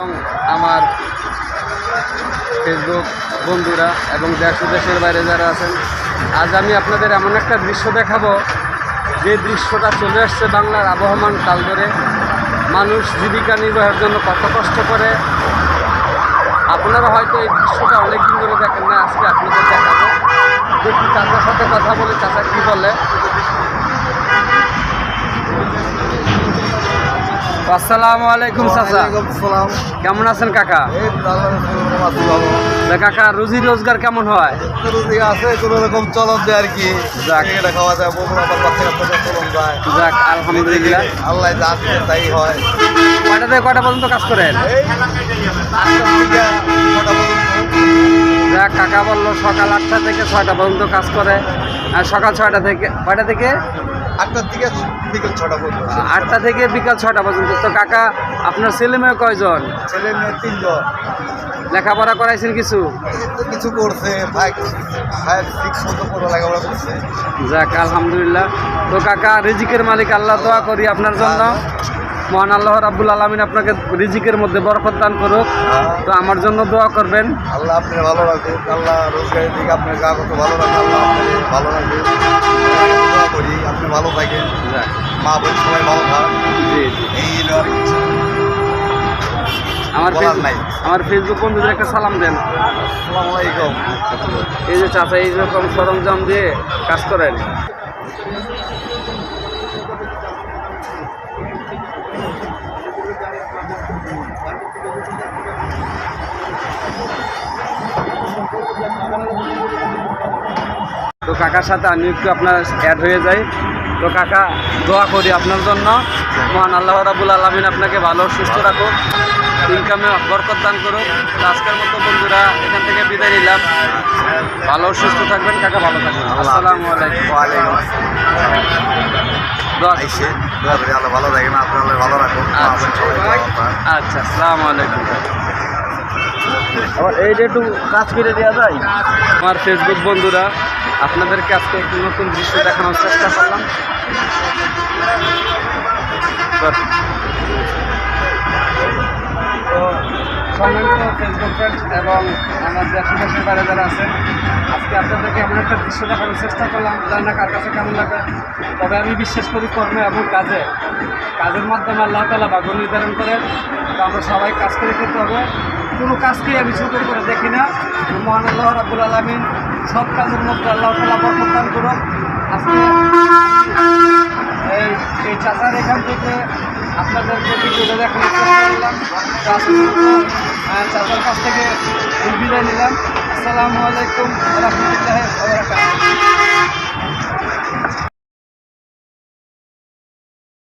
এবং আমার ফেসবুক বন্ধুরা এবং দেশ দেশের বাইরে যারা আছেন, আজ আমি আপনাদের এমন একটা দৃশ্য দেখাবো, যে দৃশ্যটা চলে আসছে বাংলার আবহমান কাল ধরে। মানুষ জীবিকা নির্বাহের জন্য কত কষ্ট করে। আপনারা হয়তো এই দৃশ্যটা অনেক দিন ধরে দেখেন না, আজকে আপনাদের দেখাবো। দেখি চাচার সাথে কথা বলে চাচা কী বলে। আসসালামু আলাইকুম চাচা। কেমন আছেন কাকা? কাকা রুজি রোজগার কেমন হয়? রুজি আছে কোনো রকম চলন আর কি। যাক। এটা খাওয়া যায় বগুড়া বাচ্চা কাচ্চা চলন যায়। যাক আলহামদুলিল্লাহ। আল্লাহ যা তাই হয়। কয়টা থেকে কয়টা পর্যন্ত কাজ করেন? যাক কাকা বলল সকাল আটটা থেকে ছয়টা পর্যন্ত কাজ করে। আর সকাল ছয়টা থেকে কয়টা থেকে? আটটার থেকে বিকেল ছটা পর্যন্ত। আটটা থেকে বিকাল ছটা পর্যন্ত। তো কাকা আপনার ছেলে মেয়ে কয়জন? ছেলে মেয়ে তিনজন। লেখাপড়া করাইছেন কিছু? কিছু করছে যাক আলহামদুলিল্লাহ। তো কাকা রিজিকের মালিক আল্লাহ দোয়া করি আপনার জন্য। মহান আল্লাহ রাব্বুল আলমিন আপনাকে রিজিকের মধ্যে বরকত দান করুক। তো আমার জন্য দোয়া করবেন। আল্লাহ আপনি ভালো রাখুক। আল্লাহ রোজগারের দিকে আপনার কাগজ ভালো রাখুন আল্লাহ ভালো রাখবে দোয়া করি আপনি ভালো থাকেন যাক মা বোন সবাই ভালো থাক। জি জি। এই আর কিছু। আমার নাই। আমার ফেসবুক বন্ধুদের একটা সালাম দেন। আসসালামু আলাইকুম। এই যে চাচা এইরকম সরঞ্জাম দিয়ে কাজ করেন। তো কাকার সাথে আমি একটু আপনার অ্যাড হয়ে যাই। তো কাকা দোয়া করি আপনার জন্য। মহান আল্লাহ রাবুল আলমিন আপনাকে ভালো সুস্থ রাখুক। ইনকামে বরকত দান করুক। তো আজকের মতো বন্ধুরা এখান থেকে বিদায় নিলাম। ভালো সুস্থ থাকবেন। কাকা ভালো থাকবেন। আসসালামু আলাইকুম। আচ্ছা আসসালামু আলাইকুম। আবার এইটা একটু কাজ করে দেওয়া যায়। আমার ফেসবুক বন্ধুরা আপনাদেরকে আজকে একটু নতুন দৃশ্য দেখানোর চেষ্টা করলাম। তো সম্মানিত ফেসবুক ফ্রেন্ড এবং আমার দেশের দেশের বাইরে যারা আছেন আজকে আপনাদেরকে এমন একটা দৃশ্য দেখানোর চেষ্টা করলাম জানি না কার কাছে কেমন লাগে। তবে আমি বিশ্বাস করি কর্মে এবং কাজে। কাজের মাধ্যমে আল্লাহ তালা ভাগ্য নির্ধারণ করেন। তো আমরা সবাই কাজ করে খেতে হবে। কোনো কাজকেই আমি ছোট করে দেখি না। মহান আল্লাহ রাবুল আলমিন সব কাজের মধ্যে আল্লাহ তালা বর্তমান করুন এই চাচার এখান থেকে আপনাদের ভিডিওটা দেখানোর চেষ্টা করলাম। চাচার কাছ থেকে বিদায় নিলাম। আসসালামু আলাইকুম রহমতুল্লাহ